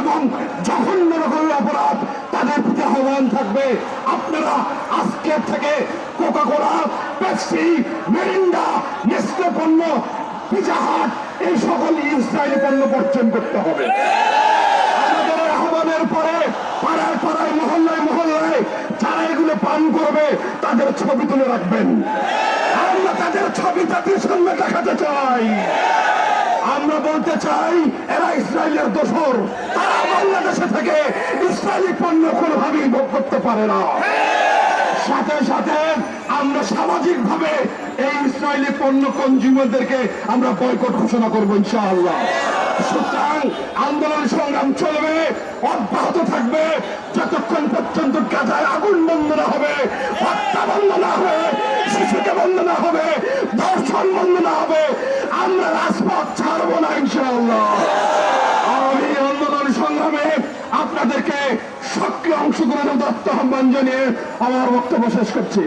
এবং জঘন্য রকমের অপরাধ তাদের প্রতি আহ্বান থাকবে। আপনারা আজকে থেকে Coca Cola Pepsi, Mirinda, Nestle পণ্য পিজাহাট এই সকল ইসরায়েলি পণ্য বর্জন করতে হবে। আহ্বানের পরে পাড়ায় পাড়ায়, মহল্লায় মহল্লায় যারা এগুলো পান করবে, তাদের ছবি তুলে রাখবেন। আমরা তাদের ছবি তাদের সামনে দেখাতে চাই। বলতে চাই, এরা ইসরায়েলের দোসর তারা বাংলাদেশে থেকে ইসরায়েলি পণ্য কোনোভাবেই ভোগ করতে পারে না। সাথে সাথে আমরা সামাজিক ভাবে এই ইসরায়েলি পণ্য কনজিউমারদেরকে আমরা বয়কট ঘোষণা করব ইনশাআল্লাহ। সুতরাং আন্দোলন সংগ্রাম চলবে, অব্যাহত থাকবে, যতক্ষণ পর্যন্ত গাজায় আগুন বন্ধ না হবে, হত্যা বন্ধ না হবে, শিশুকে বন্ধ না হবে, ধর্ষণ বন্ধ না হবে, আমরা রাজপথ ছাড়বো না ইনশাআল্লাহ আমি আন্দোলন সংগ্রামে আপনাদেরকে সক্রিয় অংশগ্রহণের আহ্বান জানিয়ে আমার বক্তব্য শেষ করছি।